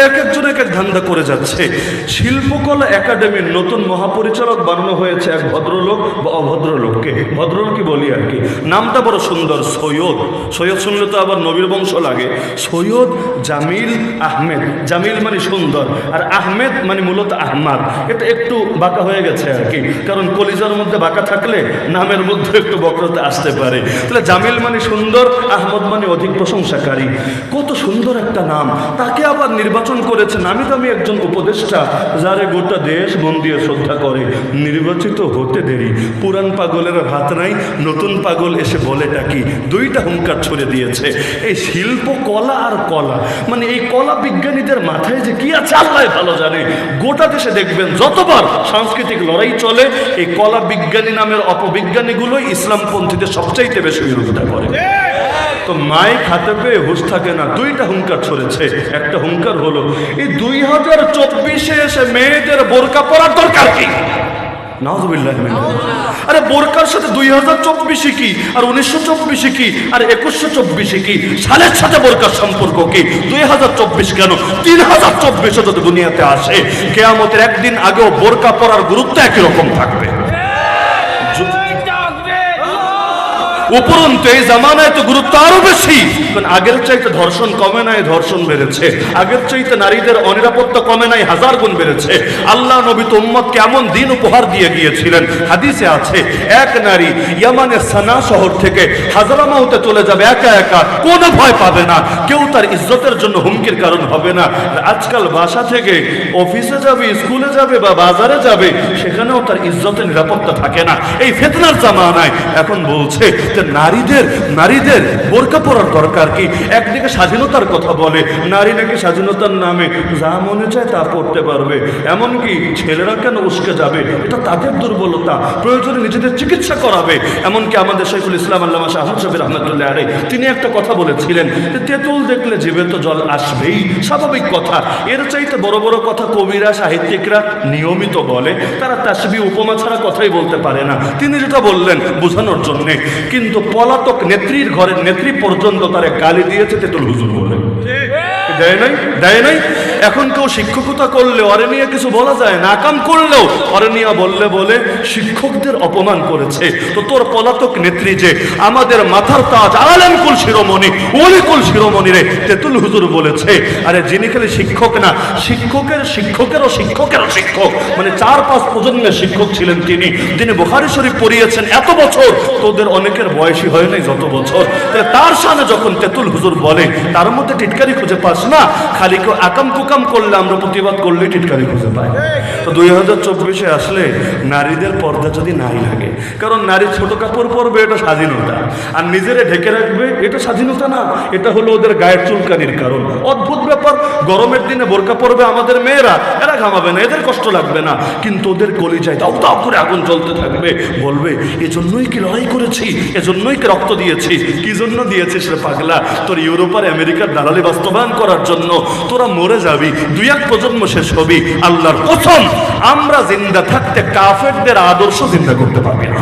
তাহলে এক একজন এক এক ধান্দা করে যাচ্ছে। শিল্পকলা একাডেমির নতুন মহাপরিচালক বানানো হয়েছে এক ভদ্রলোক বা অভদ্রলোককে। ভদ্রলোকই বলি আর কি? নামটা বড় সুন্দর, সৈয়দ। সৈয়দ শুনলে তো আবার নবীর বংশ লাগে। সৈয়দ জামিল আহমেদ। জামিল মানে সুন্দর আর আহমেদ মানে মূলত আহমাদ। এটা একটু বাঁকা হয়ে গেছে আর কি। কারণ কলিজার মধ্যে বাঁকা থাকলে নামের মধ্যে একটু বক্রতা আসতে পারে। তাহলে জামিল মানে সুন্দর, আহমদ মানে অধিক প্রশংসাকারী। কত সুন্দর একটা নাম। তাকে আবার নির্বাচন করেছেন। আমি তো আমি একজন উপদেষ্টা যারে গোটা দেশ মন দিয়ে শ্রদ্ধা করে। নির্বাচিত হতে দেরি। পুরান পাগলের ভাত নাই, নতুন পাগল এসে বলেটা কি দুইটা হুঙ্কার ছড়ে দিয়েছে। এই শিল্প কলা আর কলা। মানে এই কলা বিজ্ঞানীদের মাথায় যে কি আছে, আল্লাহ ভালো জানে। গোটা দেশে দেখবেন, যতবার সাংস্কৃতিক লড়াই চলে, এই কলা বিজ্ঞানী নামের অপবিজ্ঞানীগুলোই ইসলামপন্থীদের সবচাইতে বেশি বিরোধিতা করে। তো মাইক হাতে পেয়ে হুশ থাকে না, দুইটা হুঙ্কার ছড়েছে একটা হুঙ্কার হলো, এই দুই হাজার চব্বিশে এসে মেয়েদের বোরকা পরার দরকার কি? আরে বোরকার সাথে দুই হাজার চব্বিশে কি? আর উনিশশো চব্বিশে কি? আর একুশশো চব্বিশে কি? সালের সাথে বোরকার সম্পর্ক কি? দুই হাজার চব্বিশ কেন? তিন হাজার চব্বিশে যদি দুনিয়াতে আসে, কেয়ামতের একদিন আগেও বোরকা পরার গুরুত্ব একই রকম থাকবে। উপরন্তু এই জামানায় তো গুরুত্ব আরও বেশি। কারণ আগের চাইতে ধর্ষণ কমে নাই, ধর্ষণ বেড়েছে। আগের চাইতে নারীদের অনিরাপত্তা কমে নাই, হাজার গুণ বেড়েছে। আল্লাহ নবী তো কেমন দিন উপহার দিয়ে গিয়েছিলেন। হাদিসে আছে, এক নারী ইয়ামানের সানা শহর থেকে হাজারামাউতে চলে যাবে, একা একা, কোনো ভয় পাবে না। কেউ তার ইজ্জতের জন্য হুমকির কারণ হবে না। আজকাল বাসা থেকে অফিসে যাবে, স্কুলে যাবে বা বাজারে যাবে, সেখানেও তার ইজ্জতের নিরাপত্তা থাকে না। এই ফেতনার জামানায় এখন বলছে নারীদের নারীদের বোরকা পরার দরকার কি? একদিকে স্বাধীনতার কথা বলে, নারী নাকি স্বাধীনতার নামে যা মনে চায় তা পড়তে পারবে। এমনকি ছেলেরা কেন উস্কে যাবে? এটা তাদের দুর্বলতা। প্রয়োজনে নিজেদের চিকিৎসা করাবে। এমনকি আমাদের শৈফুল ইসলাম আল্লাহ শাহ শফির রহমতুল্লাহ আরে তিনি একটা কথা বলেছিলেন যে, তেঁতুল দেখলে জীবে তো জল আসবেই। স্বাভাবিক কথা। এর চাইতে বড় বড় কথা কবিরা, সাহিত্যিকরা নিয়মিত বলে। তারা তাসবি, উপমা ছাড়া কথাই বলতে পারে না। তিনি যেটা বললেন বোঝানোর জন্যে। কিন্তু পলাতক নেত্রীর ঘরের নেত্রী পর্যন্ত তারা গালি দিয়েছে তেতুল হুজুর বলে। দেয় নাই? দেয় নাই? এখন কেউ শিক্ষকতা করলে অরে নিয়ে কিছু বলা যায় না, কাম করলেও। অরে নিয়ে বললে বলে, শিক্ষকদের অপমান করেছে। তো তোর পলাতক নেত্রী যে, আমাদের মাথার তাজ আলেম কুল শিরোমণি অলিকুল শিরোমণি রে, তেতুল হুজুর বলেছে। আরে যিনি খালি শিক্ষক না, শিক্ষকের শিক্ষকেরও শিক্ষকেরও শিক্ষক। মানে চার পাঁচ প্রজন্মের শিক্ষক ছিলেন তিনি। তিনি বোখারি শরীফ পড়িয়েছেন এত বছর, তোদের অনেকের বয়সী হয় নাই যত বছর। তার সামনে যখন তেতুল হুজুর বলে, তার মধ্যে টিটকারি খুঁজে পাস না? খালি কেউ আকাম কুকাম করলে আমরা প্রতিবাদ করলে টিটকারি খুঁজে পাই। তো দুই হাজার চব্বিশে আসলে নারীদের পর্দা যদি নাই লাগে কারণ নারী ছোট কাপড় পরবে এটা স্বাধীনতা। আর নিজেরা ঢেকে রাখবে এটা স্বাধীনতা না। এটা হলো ওদের গায়ের চুলকানির কারণ। অদ্ভুত ব্যাপার গরমের দিনে বোরকা পরবে আমাদের মেয়েরা। এরা ঘামাবে না, এদের কষ্ট লাগবে না। কিন্তু ওদের কলিজায় দাও দাও করে আগুন জ্বলতে থাকবে। বলবে, এজন্যই কি লড়াই করেছি? এজন্যই কি রক্ত দিয়েছি? কি জন্য দিয়েছিস রে পাগলা? তোর ইউরোপ আর আমেরিকার দালালি বাস্তবায়ন করার জন্য তোরা মরে যাবি, দুই এক প্রজন্ম শেষ হবি। আল্লাহর প্রথম আমরা জিন্দা থাকতে কাফেরদের আদর্শ জিন্দা করতে পারবি না।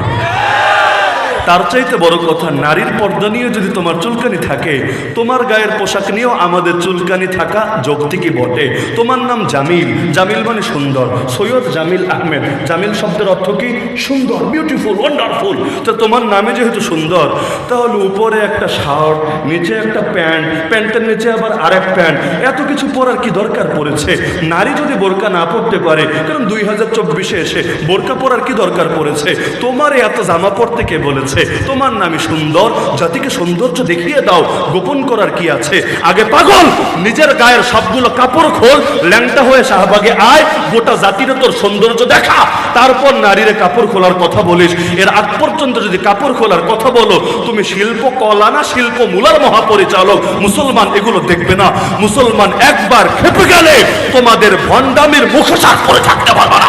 তার চাইতে বড় কথা, নারীর পর্দা নিয়ে যদি তোমার চুলকানি থাকে, তোমার গায়ের পোশাক নিয়েও আমাদের চুলকানি থাকা যৌক্তিকই বটে? তোমার নাম জামিল। জামিল মানে সুন্দর। সৈয়দ জামিল আহমেদ। জামিল শব্দের অর্থ কি? সুন্দর বিউটিফুল ওয়ান্ডারফুল তো তোমার নামে যেহেতু সুন্দর, তাহলে উপরে একটা শার্ট, নিচে একটা প্যান্ট, প্যান্টের নিচে আবার আরেক প্যান্ট, এত কিছু পরার কি দরকার পড়েছে? নারী যদি বোরকা না পড়তে পারে, কারণ দুই হাজার চব্বিশে এসে বোরকা পরার কি দরকার পড়েছে? তোমার এত জামা পড়তে কে বলেছে? তোমার নামই সুন্দর। জাতিকে সৌন্দর্য দেখিয়ে দাও। গোপন করার কি আছে? আগে পাগল! নিজের গায়ের সবগুলো কাপড় খোল। ল্যাংটা হয়ে শাহবাগে আয়। গোটা জাতির তোর সৌন্দর্য দেখা। তারপর নারীরে কাপড় খোলার কথা বলিস। এর আগ পর্যন্ত যদি কাপড় খোলার কথা বলো, তুমি শিল্প কলা না শিল্প মূলার মহাপরিচালক। মুসলমান এগুলো দেখবে না। মুসলমান একবার খেপে গেলে তোমাদের ভণ্ডামির মুখে সাত করে থাকতে পারবে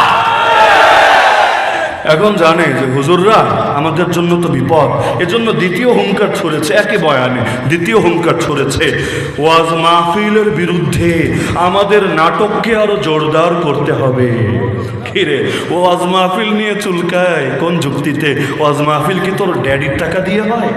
এখন জানে যে হুজুররা আমাদের জন্য তো বিপদ। এজন্য দ্বিতীয় হুঙ্কার ছড়েছে, একই বয়ানে, দ্বিতীয় হুঙ্কার ছড়েছে, ওয়াজ মাহফিলের বিরুদ্ধে আমাদের নাটককে আরও জোরদার করতে হবে। কিরে, ওয়াজ মাহফিল নিয়ে চুলকায় কোন যুক্তিতে? ওয়াজ মাহফিল কি তোর ড্যাডির টাকা দিয়ে হয়?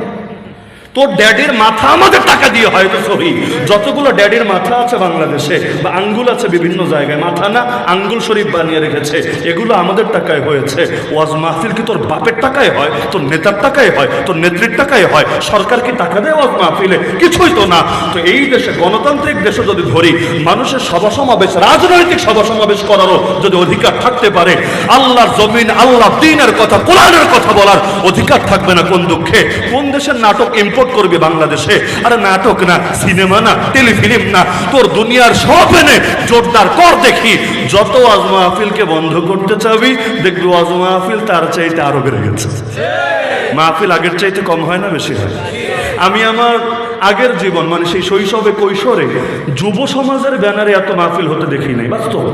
তোর ড্যাডির মাথা আমাদের টাকা দিয়ে হয়তো সহি। যতগুলো ড্যাডির মাথা আছে বাংলাদেশে বা আঙ্গুল আছে বিভিন্ন জায়গায়, মাথা না আঙ্গুল শরীফ বানিয়ে রেখেছে, এগুলো আমাদের টাকায় হয়েছে। ওয়াজ মাহফিল কি তোর বাপের টাকায় হয়, তোর নেতার টাকায় হয়, তোর নেত্রীর টাকায় হয়? সরকার কি টাকা দেয় ওয়াজ মাহফিলে? কিছুই তো না। তো এই দেশে গণতান্ত্রিক দেশে যদি ধরি, মানুষের সভা সমাবেশ রাজনৈতিক সভা সমাবেশ করারও যদি অধিকার থাকতে পারে, আল্লাহর জমিন আল্লাহ দিনের কথা, কোরআনের কথা বলার অধিকার থাকবে না কোন দুঃখে। কোন দেশের নাটক ইম্পোর্ট করবে বাংলাদেশে। আরে নাটক না, সিনেমা না, টেলিফিল্ম না, তোর দুনিয়ার সব এনে জোরদার কর দেখি। যত ওয়াজ মাহফিলকে বন্ধ করতে চাবি, দেখবি ওয়াজ মাহফিল তার চাইতে আরও বেড়ে গেছে। মাহফিল আগের চাইতে কম হয় না বেশি হয়? আমি আমার আগের জীবন মানে সেই শৈশবে কৈশোরে যুব সমাজের ব্যানারে এত মাহফিল হতে দেখি নাই, বাস্তব।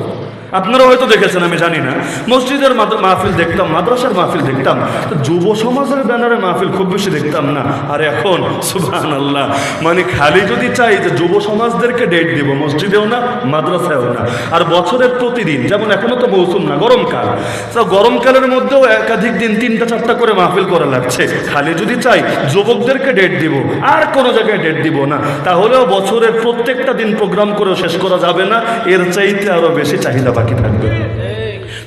আপনারা হয়তো দেখেছেন, আমি জানি না, মসজিদের মাহফিল দেখতাম, মাদ্রাসার মাহফিল দেখতাম, তো যুব সমাজের ব্যানারে মাহফিল খুব বেশি দেখতাম না। আর এখন সুবহান আল্লাহ মানে খালি যদি চাই যে যুব সমাজদেরকে ডেট দিব, মসজিদেও না, মাদ্রাসায়ও না। আর বছরের প্রতিদিন, যেমন এখনও তো মৌসুম না, গরমকাল। তো গরমকালের মধ্যেও একাধিক দিন তিনটা চারটা করে মাহফিল করা লাগছে। খালি যদি চাই যুবকদেরকে ডেট দিব, আর কোনো জায়গায় ডেট দিব না, তাহলেও বছরের প্রত্যেকটা দিন প্রোগ্রাম করে শেষ করা যাবে না, এর চাইতে আরও বেশি চাহিদা বাকি থাকবে।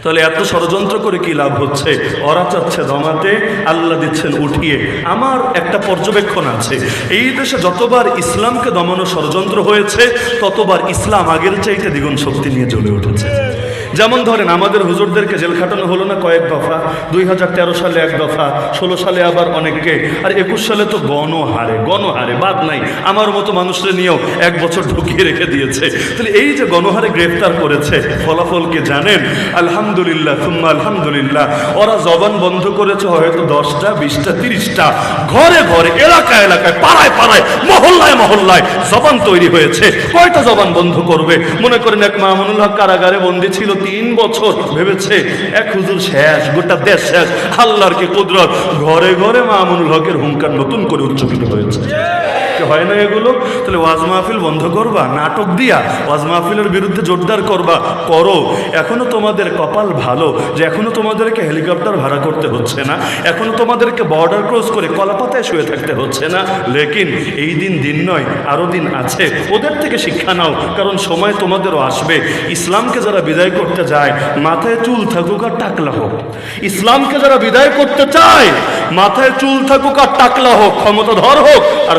তাহলে এত ষড়যন্ত্র করে কি লাভ হচ্ছে? ওরা চাচ্ছে জমাতে, আল্লাহ দিচ্ছেন উঠিয়ে। আমার একটা পর্যবেক্ষণ আছে। এই দেশে যতবার ইসলামকে দমানো ষড়যন্ত্র হয়েছে, ততবার ইসলাম আগের চাইতে দ্বিগুণ শক্তি নিয়ে জ্বলে উঠেছে। যেমন ধরেন আমাদের হুজুরদেরকে জেল খাটানো হলো না কয়েক দফা, দুই হাজার তেরো সালে এক দফা, ষোলো সালে আবার অনেককে, আর একুশ সালে তো গণহারে গণহারে বাদ নাই, আমার মতো মানুষরা নিয়েও এক বছর ঢুকিয়ে রেখে দিয়েছে। তাহলে এই যে গণহারে গ্রেফতার করেছে, ফলাফল কি জানেন? আলহামদুলিল্লাহ তুম্মা আলহামদুলিল্লাহ, ওরা জবান বন্ধ করেছে হয়তো দশটা, বিশটা, তিরিশটা, ঘরে ঘরে এলাকা এলাকায়, পাড়ায় পাড়ায়, মহল্লায় মহল্লায় জবান তৈরি হয়েছে। কয়টা জবান বন্ধ করবে? মনে করেন এক মামুনুল হক কারাগারে বন্দি ছিল তিন বছর ভেবেছে, এক হুজুর শেষ, গোটা দেশ শেষ। আল্লাহর কে কুদরত? ঘরে ঘরে মামুনুল হকের হুঙ্কার নতুন করে উচ্চকিত হয়েছে। কি হয় না এগুলো? তাহলে ওয়াজ মাহফিল বন্ধ করবা? নাটক দিয়া ওয়াজ মাহফিলের বিরুদ্ধে জোরদার করবা? করো। এখনও তোমাদের কপাল ভালো যে এখনও তোমাদেরকে হেলিকপ্টার ভাড়া করতে হচ্ছে না। এখনও তোমাদেরকে বর্ডার ক্রস করে কলাপাতায় শুয়ে থাকতে হচ্ছে না। লেকিন এই দিন দিন নয়, আরও দিন আছে। ওদের থেকে শিক্ষা নাও, কারণ সময় তোমাদেরও আসবে। ইসলামকে যারা বিদায় করতে যায়, মাথায় চুল থাকুক আর টাকলা হোক। ইসলামকে যারা বিদায় করতে চায়, মাথায় চুল থাকুক আর টাকলা হোক, ক্ষমতাধর হোক আর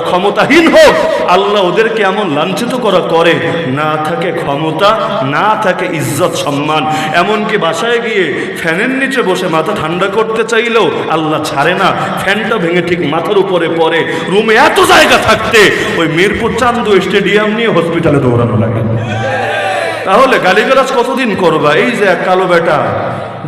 ক্ষমতাহীন হোক, আল্লাহ ওদেরকে এমন লাঞ্ছিত করা করে, না থাকে ক্ষমতা, না থাকে ইজ্জত, সম্মান। এমনকি বাসায় গিয়ে ফ্যানের নিচে বসে মাথা ঠান্ডা করতে চাইলেও আল্লাহ ছাড়ে না। ফ্যানটা ভেঙে ঠিক মাথার উপরে পড়ে, রুমে এত জায়গা থাকতে, ওই মিরপুর চান্দু স্টেডিয়াম নিয়ে হসপিটালে দৌড়ানো লাগে। তাহলে গালিগালাজ কতদিন করবা? এই যে এক কালো বেটা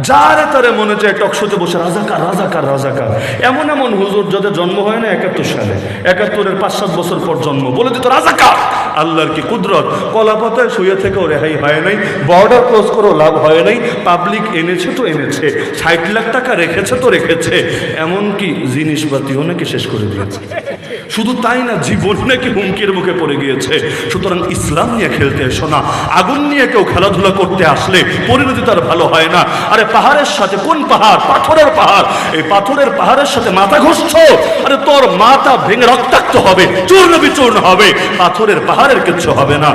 যারে তারে মনে চায় টকশোতে বসে, রাজাকার রাজাকার রাজাকার। এমন এমন হুজুর যাদের জন্ম হয় না একাত্তর সালে। একাত্তরের পাঁচ সাত বছর পর জন্ম। বলে দিত, রাজাকার! আল্লাহর কি কুদরত? কলাপাতায় শুয়ে থেকেও রেহাই হয় নাই। বর্ডার ক্রস করেও লাভ হয় নাই। পাবলিক এনেছে তো এনেছে। ষাট লাখ টাকা রেখেছে তো রেখেছে। এমনকি জিনিসপাতিও নাকি শেষ করে দিয়েছে। শুধু তাই না, জীবন নাকি হুমকির মুখে পড়ে গিয়েছে। সুতরাং ইসলাম নিয়ে খেলতে এসো না। আগুন নিয়ে কেউ খেলাধুলা করতে আসলে পরিণতি তার ভালো হয় না। আরে পাহাড়ের সাথে, কোন পাহাড়? পাথরের পাহাড়। এই পাথরের পাহাড়ের সাথে মাথা ঘষছ? আরে তোর মাথা ভেঙে রক্তাক্ত হবে, চূর্ণ বিচূর্ণ হবে। পাথরের পাহাড়ের কিচ্ছু হবে না।